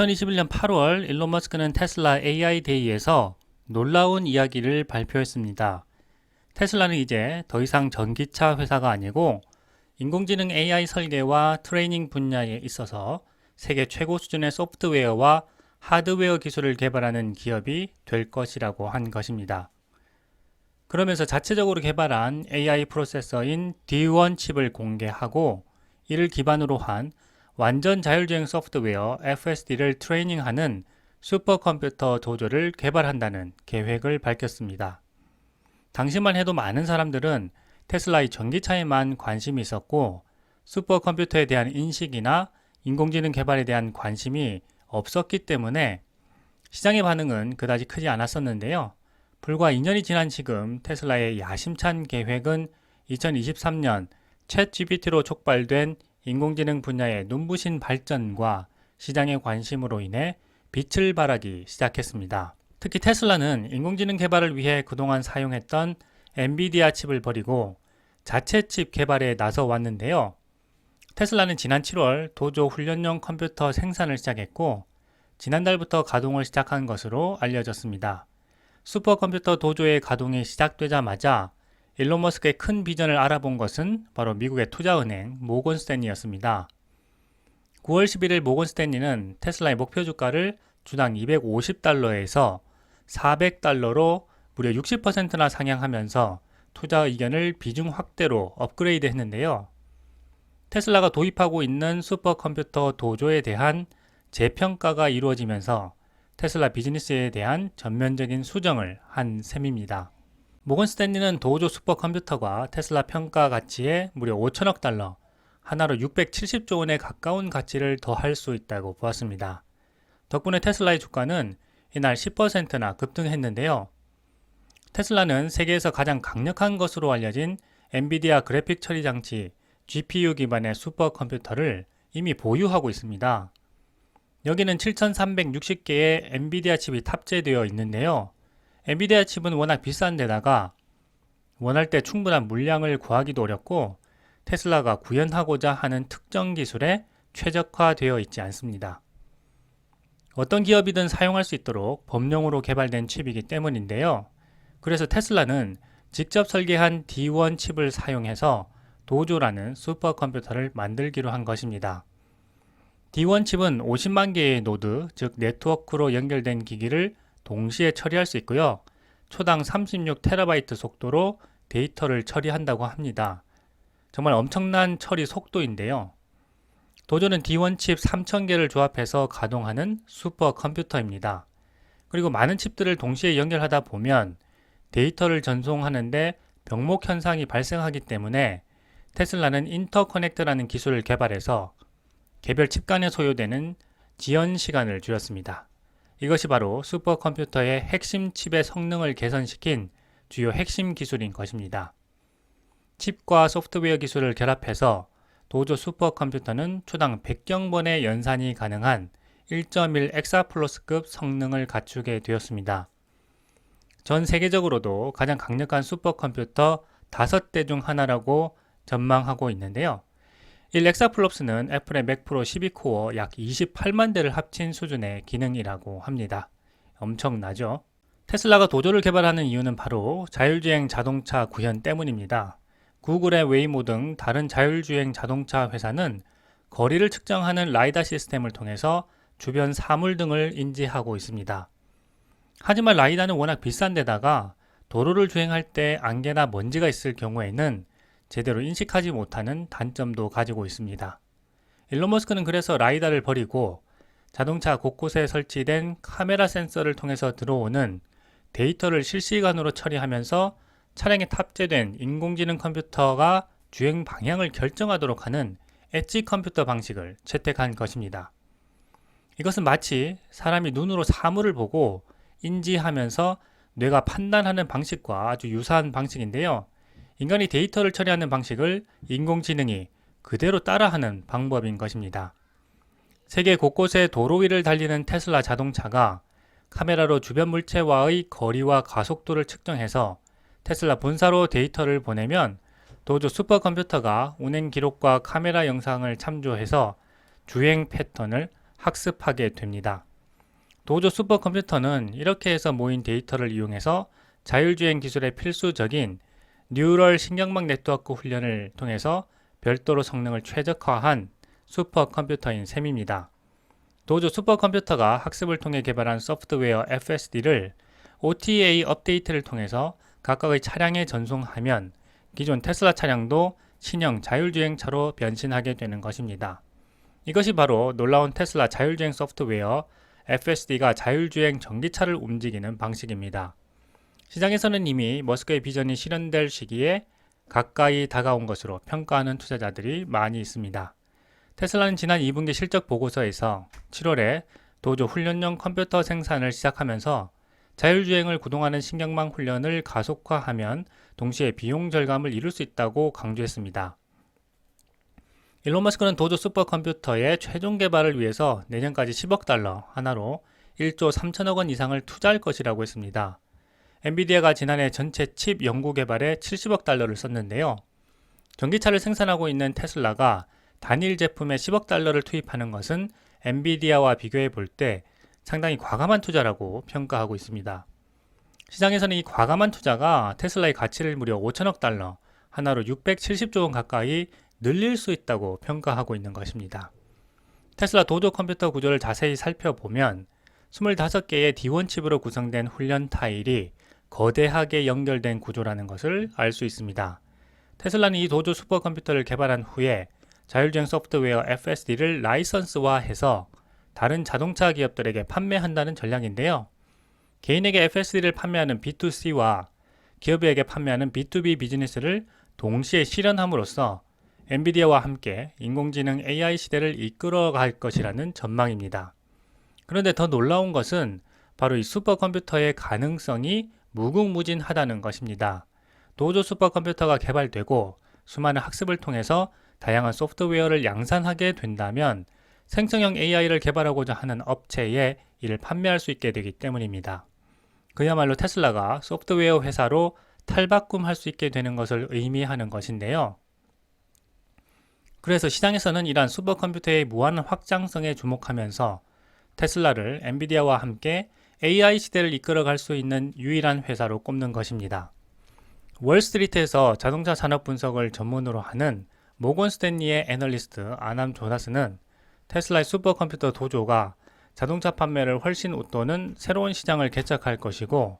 2021년 8월 일론 머스크는 테슬라 AI 데이에서 놀라운 이야기를 발표했습니다. 테슬라는 이제 더 이상 전기차 회사가 아니고 인공지능 AI 설계와 트레이닝 분야에 있어서 세계 최고 수준의 소프트웨어와 하드웨어 기술을 개발하는 기업이 될 것이라고 한 것입니다. 그러면서 자체적으로 개발한 AI 프로세서인 D1 칩을 공개하고 이를 기반으로 한 완전 자율주행 소프트웨어 FSD를 트레이닝하는 슈퍼컴퓨터 도조를 개발한다는 계획을 밝혔습니다. 당시만 해도 많은 사람들은 테슬라의 전기차에만 관심이 있었고 슈퍼컴퓨터에 대한 인식이나 인공지능 개발에 대한 관심이 없었기 때문에 시장의 반응은 그다지 크지 않았었는데요. 불과 2년이 지난 지금 테슬라의 야심찬 계획은 2023년 챗 GPT로 촉발된 인공지능 분야의 눈부신 발전과 시장의 관심으로 인해 빛을 발하기 시작했습니다. 특히 테슬라는 인공지능 개발을 위해 그동안 사용했던 엔비디아 칩을 버리고 자체 칩 개발에 나서 왔는데요. 테슬라는 지난 7월 도조 훈련용 컴퓨터 생산을 시작했고 지난달부터 가동을 시작한 것으로 알려졌습니다. 슈퍼컴퓨터 도조의 가동이 시작되자마자 일론 머스크의 큰 비전을 알아본 것은 바로 미국의 투자은행 모건 스탠리였습니다. 9월 11일 모건 스탠리는 테슬라의 목표 주가를 주당 250달러에서 400달러로 무려 60%나 상향하면서 투자 의견을 비중 확대로 업그레이드 했는데요. 테슬라가 도입하고 있는 슈퍼컴퓨터 도조에 대한 재평가가 이루어지면서 테슬라 비즈니스에 대한 전면적인 수정을 한 셈입니다. 모건 스탠리는 도조 슈퍼 컴퓨터가 테슬라 평가 가치에 무려 5천억 달러, 하나로 670조 원에 가까운 가치를 더할 수 있다고 보았습니다. 덕분에 테슬라의 주가는 이날 10%나 급등했는데요. 테슬라는 세계에서 가장 강력한 것으로 알려진 엔비디아 그래픽 처리 장치 GPU 기반의 슈퍼컴퓨터를 이미 보유하고 있습니다. 여기는 7360개의 엔비디아 칩이 탑재되어 있는데요. 엔비디아 칩은 워낙 비싼 데다가 원할 때 충분한 물량을 구하기도 어렵고 테슬라가 구현하고자 하는 특정 기술에 최적화되어 있지 않습니다. 어떤 기업이든 사용할 수 있도록 법령으로 개발된 칩이기 때문인데요. 그래서 테슬라는 직접 설계한 D1 칩을 사용해서 도조라는 슈퍼컴퓨터를 만들기로 한 것입니다. D1 칩은 50만 개의 노드, 즉 네트워크로 연결된 기기를 동시에 처리할 수 있고요. 초당 36TB 속도로 데이터를 처리한다고 합니다. 정말 엄청난 처리 속도인데요. 도조는 D1 칩 3000개를 조합해서 가동하는 슈퍼컴퓨터입니다. 그리고 많은 칩들을 동시에 연결하다 보면 데이터를 전송하는데 병목 현상이 발생하기 때문에 테슬라는 인터커넥트라는 기술을 개발해서 개별 칩 간에 소요되는 지연 시간을 줄였습니다. 이것이 바로 슈퍼컴퓨터의 핵심 칩의 성능을 개선시킨 주요 핵심 기술인 것입니다. 칩과 소프트웨어 기술을 결합해서 도조 슈퍼컴퓨터는 초당 100경번의 연산이 가능한 1.1 엑사플러스급 성능을 갖추게 되었습니다. 전 세계적으로도 가장 강력한 슈퍼컴퓨터 5대 중 하나라고 전망하고 있는데요. 이 렉사플롭스는 애플의 맥 프로 12코어 약 28만 대를 합친 수준의 기능이라고 합니다. 엄청나죠? 테슬라가 도조를 개발하는 이유는 바로 자율주행 자동차 구현 때문입니다. 구글의 웨이모 등 다른 자율주행 자동차 회사는 거리를 측정하는 라이다 시스템을 통해서 주변 사물 등을 인지하고 있습니다. 하지만 라이다는 워낙 비싼 데다가 도로를 주행할 때 안개나 먼지가 있을 경우에는 제대로 인식하지 못하는 단점도 가지고 있습니다. 일론 머스크는 그래서 라이다를 버리고 자동차 곳곳에 설치된 카메라 센서를 통해서 들어오는 데이터를 실시간으로 처리하면서 차량에 탑재된 인공지능 컴퓨터가 주행 방향을 결정하도록 하는 엣지 컴퓨터 방식을 채택한 것입니다. 이것은 마치 사람이 눈으로 사물을 보고 인지하면서 뇌가 판단하는 방식과 아주 유사한 방식인데요. 인간이 데이터를 처리하는 방식을 인공지능이 그대로 따라하는 방법인 것입니다. 세계 곳곳에 도로 위를 달리는 테슬라 자동차가 카메라로 주변 물체와의 거리와 가속도를 측정해서 테슬라 본사로 데이터를 보내면 도조 슈퍼컴퓨터가 운행 기록과 카메라 영상을 참조해서 주행 패턴을 학습하게 됩니다. 도조 슈퍼컴퓨터는 이렇게 해서 모인 데이터를 이용해서 자율주행 기술의 필수적인 뉴럴 신경막 네트워크 훈련을 통해서 별도로 성능을 최적화한 슈퍼컴퓨터인 셈입니다. 도조 슈퍼컴퓨터가 학습을 통해 개발한 소프트웨어 FSD를 OTA 업데이트를 통해서 각각의 차량에 전송하면 기존 테슬라 차량도 신형 자율주행차로 변신하게 되는 것입니다. 이것이 바로 놀라운 테슬라 자율주행 소프트웨어 FSD가 자율주행 전기차를 움직이는 방식입니다. 시장에서는 이미 머스크의 비전이 실현될 시기에 가까이 다가온 것으로 평가하는 투자자들이 많이 있습니다. 테슬라는 지난 2분기 실적 보고서에서 7월에 도조 훈련용 컴퓨터 생산을 시작하면서 자율주행을 구동하는 신경망 훈련을 가속화하면 동시에 비용 절감을 이룰 수 있다고 강조했습니다. 일론 머스크는 도조 슈퍼컴퓨터의 최종 개발을 위해서 내년까지 10억 달러 하나로 1조 3천억 원 이상을 투자할 것이라고 했습니다. 엔비디아가 지난해 전체 칩 연구 개발에 70억 달러를 썼는데요. 전기차를 생산하고 있는 테슬라가 단일 제품에 10억 달러를 투입하는 것은 엔비디아와 비교해 볼 때 상당히 과감한 투자라고 평가하고 있습니다. 시장에서는 이 과감한 투자가 테슬라의 가치를 무려 5천억 달러, 하나로 670조 원 가까이 늘릴 수 있다고 평가하고 있는 것입니다. 테슬라 도조 컴퓨터 구조를 자세히 살펴보면 25개의 D1 칩으로 구성된 훈련 타일이 거대하게 연결된 구조라는 것을 알 수 있습니다. 테슬라는 이 도조 슈퍼컴퓨터를 개발한 후에 자율주행 소프트웨어 FSD를 라이선스화해서 다른 자동차 기업들에게 판매한다는 전략인데요. 개인에게 FSD를 판매하는 B2C와 기업에게 판매하는 B2B 비즈니스를 동시에 실현함으로써 엔비디아와 함께 인공지능 AI 시대를 이끌어갈 것이라는 전망입니다. 그런데 더 놀라운 것은 바로 이 슈퍼컴퓨터의 가능성이 무궁무진하다는 것입니다. 도조 슈퍼컴퓨터가 개발되고 수많은 학습을 통해서 다양한 소프트웨어를 양산하게 된다면 생성형 AI를 개발하고자 하는 업체에 이를 판매할 수 있게 되기 때문입니다. 그야말로 테슬라가 소프트웨어 회사로 탈바꿈할 수 있게 되는 것을 의미하는 것인데요. 그래서 시장에서는 이러한 슈퍼컴퓨터의 무한 확장성에 주목하면서 테슬라를 엔비디아와 함께 AI 시대를 이끌어갈 수 있는 유일한 회사로 꼽는 것입니다. 월스트리트에서 자동차 산업 분석을 전문으로 하는 모건 스탠리의 애널리스트 아남 조나스는 테슬라의 슈퍼컴퓨터 도조가 자동차 판매를 훨씬 웃도는 새로운 시장을 개척할 것이고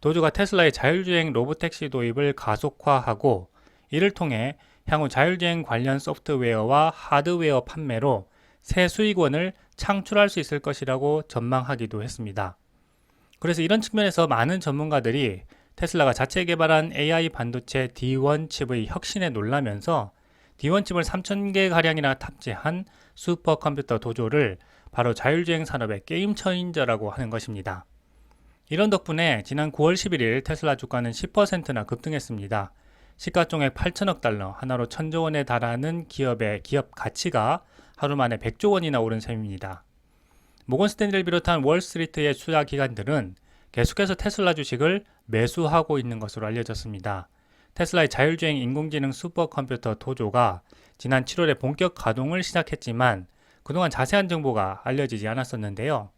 도조가 테슬라의 자율주행 로보택시 도입을 가속화하고 이를 통해 향후 자율주행 관련 소프트웨어와 하드웨어 판매로 새 수익원을 창출할 수 있을 것이라고 전망하기도 했습니다. 그래서 이런 측면에서 많은 전문가들이 테슬라가 자체 개발한 AI 반도체 D1 칩의 혁신에 놀라면서 D1 칩을 3,000개 가량이나 탑재한 슈퍼컴퓨터 도조를 바로 자율주행 산업의 게임 처인저라고 하는 것입니다. 이런 덕분에 지난 9월 11일 테슬라 주가는 10%나 급등했습니다. 시가총액 8천억 달러, 하나로 천조 원에 달하는 기업의 기업 가치가 하루 만에 100조 원이나 오른 셈입니다. 모건 스탠리를 비롯한 월스트리트의 투자 기관들은 계속해서 테슬라 주식을 매수하고 있는 것으로 알려졌습니다. 테슬라의 자율주행 인공지능 슈퍼컴퓨터 도조가 지난 7월에 본격 가동을 시작했지만 그동안 자세한 정보가 알려지지 않았었는데요.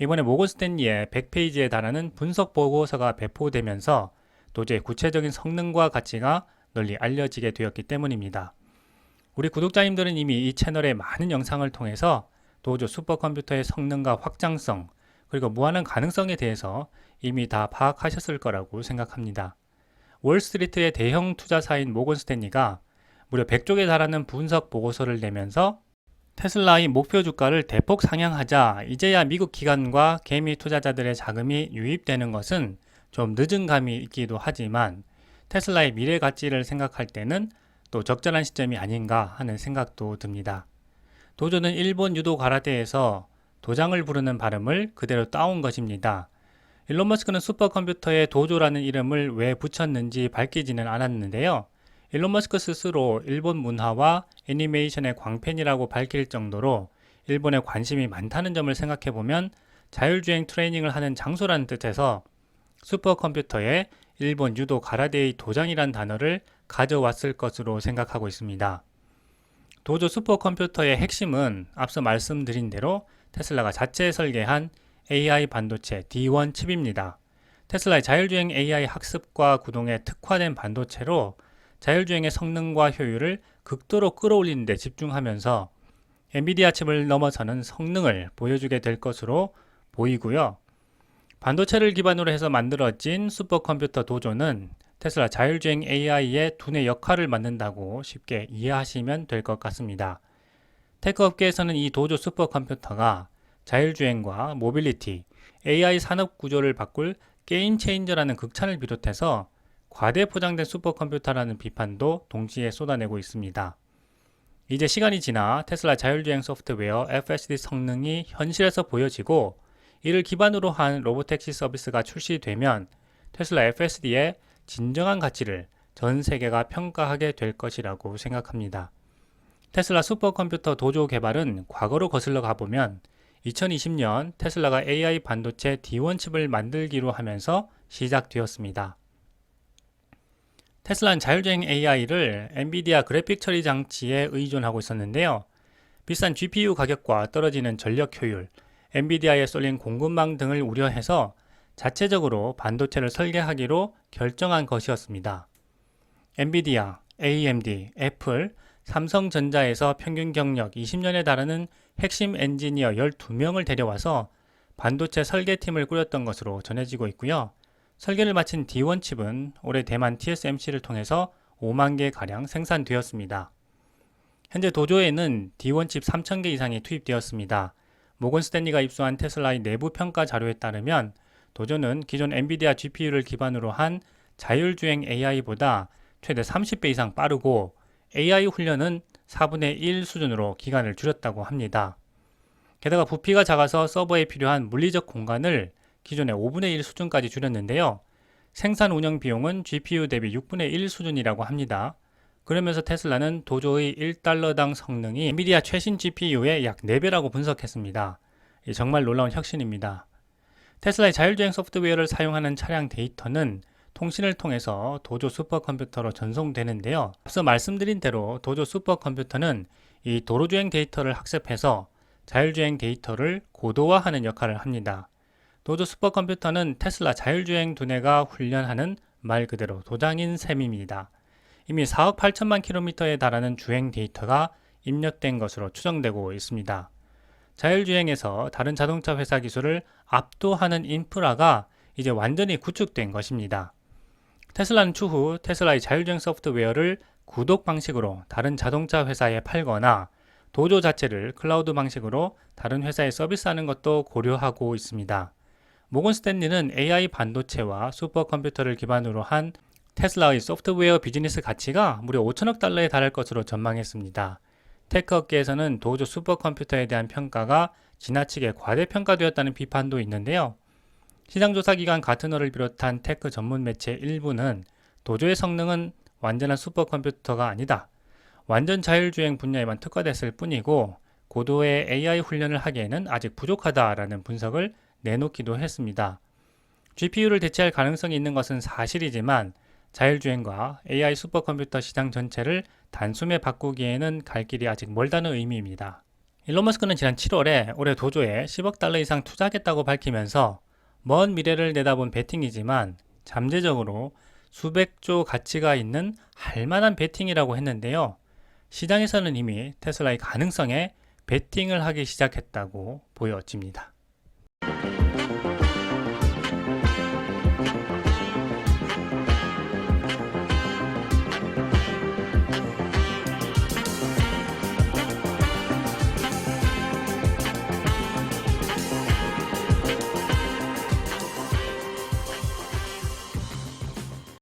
이번에 모건 스탠리의 100페이지에 달하는 분석 보고서가 배포되면서 도저히 구체적인 성능과 가치가 널리 알려지게 되었기 때문입니다. 우리 구독자님들은 이미 이 채널의 많은 영상을 통해서 도조 슈퍼컴퓨터의 성능과 확장성 그리고 무한한 가능성에 대해서 이미 다 파악하셨을 거라고 생각합니다. 월스트리트의 대형 투자사인 모건 스탠리가 무려 100쪽에 달하는 분석 보고서를 내면서 테슬라의 목표 주가를 대폭 상향하자 이제야 미국 기관과 개미 투자자들의 자금이 유입되는 것은 좀 늦은 감이 있기도 하지만 테슬라의 미래 가치를 생각할 때는 또 적절한 시점이 아닌가 하는 생각도 듭니다. 도조는 일본 유도 가라데에서 도장을 부르는 발음을 그대로 따온 것입니다. 일론 머스크는 슈퍼컴퓨터에 도조라는 이름을 왜 붙였는지 밝히지는 않았는데요. 일론 머스크 스스로 일본 문화와 애니메이션의 광팬이라고 밝힐 정도로 일본에 관심이 많다는 점을 생각해 보면 자율주행 트레이닝을 하는 장소라는 뜻에서 슈퍼컴퓨터에 일본 유도 가라데의 도장이란 단어를 가져왔을 것으로 생각하고 있습니다. 도조 슈퍼컴퓨터의 핵심은 앞서 말씀드린 대로 테슬라가 자체 설계한 AI 반도체 D1 칩입니다. 테슬라의 자율주행 AI 학습과 구동에 특화된 반도체로 자율주행의 성능과 효율을 극도로 끌어올리는 데 집중하면서 엔비디아 칩을 넘어서는 성능을 보여주게 될 것으로 보이고요. 반도체를 기반으로 해서 만들어진 슈퍼컴퓨터 도조는 테슬라 자율주행 AI의 두뇌 역할을 맡는다고 쉽게 이해하시면 될 것 같습니다. 테크 업계에서는 이 도조 슈퍼컴퓨터가 자율주행과 모빌리티, AI 산업 구조를 바꿀 게임 체인저라는 극찬을 비롯해서 과대 포장된 슈퍼컴퓨터라는 비판도 동시에 쏟아내고 있습니다. 이제 시간이 지나 테슬라 자율주행 소프트웨어 FSD 성능이 현실에서 보여지고 이를 기반으로 한 로보택시 서비스가 출시되면 테슬라 FSD의 진정한 가치를 전 세계가 평가하게 될 것이라고 생각합니다. 테슬라 슈퍼컴퓨터 도조 개발은 과거로 거슬러 가보면 2020년 테슬라가 AI 반도체 D1 칩을 만들기로 하면서 시작되었습니다. 테슬라는 자율주행 AI를 엔비디아 그래픽 처리 장치에 의존하고 있었는데요. 비싼 GPU 가격과 떨어지는 전력 효율, 엔비디아에 쏠린 공급망 등을 우려해서 자체적으로 반도체를 설계하기로 결정한 것이었습니다. 엔비디아, AMD, 애플, 삼성전자에서 평균 경력 20년에 달하는 핵심 엔지니어 12명을 데려와서 반도체 설계팀을 꾸렸던 것으로 전해지고 있고요. 설계를 마친 D1 칩은 올해 대만 TSMC를 통해서 5만 개 가량 생산되었습니다. 현재 도조에는 D1 칩 3,000개 이상이 투입되었습니다. 모건 스탠리가 입수한 테슬라의 내부 평가 자료에 따르면 도조는 기존 엔비디아 GPU를 기반으로 한 자율주행 AI보다 최대 30배 이상 빠르고 AI 훈련은 4분의 1 수준으로 기간을 줄였다고 합니다. 게다가 부피가 작아서 서버에 필요한 물리적 공간을 기존의 5분의 1 수준까지 줄였는데요. 생산 운영 비용은 GPU 대비 6분의 1 수준이라고 합니다. 그러면서 테슬라는 도조의 1달러당 성능이 엔비디아 최신 GPU의 약 4배라고 분석했습니다. 정말 놀라운 혁신입니다. 테슬라의 자율주행 소프트웨어를 사용하는 차량 데이터는 통신을 통해서 도조 슈퍼컴퓨터로 전송되는데요. 앞서 말씀드린 대로 도조 슈퍼컴퓨터는 이 도로주행 데이터를 학습해서 자율주행 데이터를 고도화하는 역할을 합니다. 도조 슈퍼컴퓨터는 테슬라 자율주행 두뇌가 훈련하는 말 그대로 도장인 셈입니다. 이미 4억 8천만 킬로미터에 달하는 주행 데이터가 입력된 것으로 추정되고 있습니다. 자율주행에서 다른 자동차 회사 기술을 압도하는 인프라가 이제 완전히 구축된 것입니다. 테슬라는 추후 테슬라의 자율주행 소프트웨어를 구독 방식으로 다른 자동차 회사에 팔거나 도조 자체를 클라우드 방식으로 다른 회사에 서비스하는 것도 고려하고 있습니다. 모건 스탠리는 AI 반도체와 슈퍼컴퓨터를 기반으로 한 테슬라의 소프트웨어 비즈니스 가치가 무려 5천억 달러에 달할 것으로 전망했습니다. 테크 업계에서는 도조 슈퍼컴퓨터에 대한 평가가 지나치게 과대평가되었다는 비판도 있는데요. 시장조사기관 가트너를 비롯한 테크 전문 매체 일부는 도조의 성능은 완전한 슈퍼컴퓨터가 아니다. 완전 자율주행 분야에만 특화됐을 뿐이고 고도의 AI 훈련을 하기에는 아직 부족하다라는 분석을 내놓기도 했습니다. GPU를 대체할 가능성이 있는 것은 사실이지만 자율주행과 AI 슈퍼컴퓨터 시장 전체를 단숨에 바꾸기에는 갈 길이 아직 멀다는 의미입니다. 일론 머스크는 지난 7월에 올해 도조에 10억 달러 이상 투자하겠다고 밝히면서 먼 미래를 내다본 베팅이지만 잠재적으로 수백조 가치가 있는 할만한 베팅이라고 했는데요. 시장에서는 이미 테슬라의 가능성에 베팅을 하기 시작했다고 보여집니다.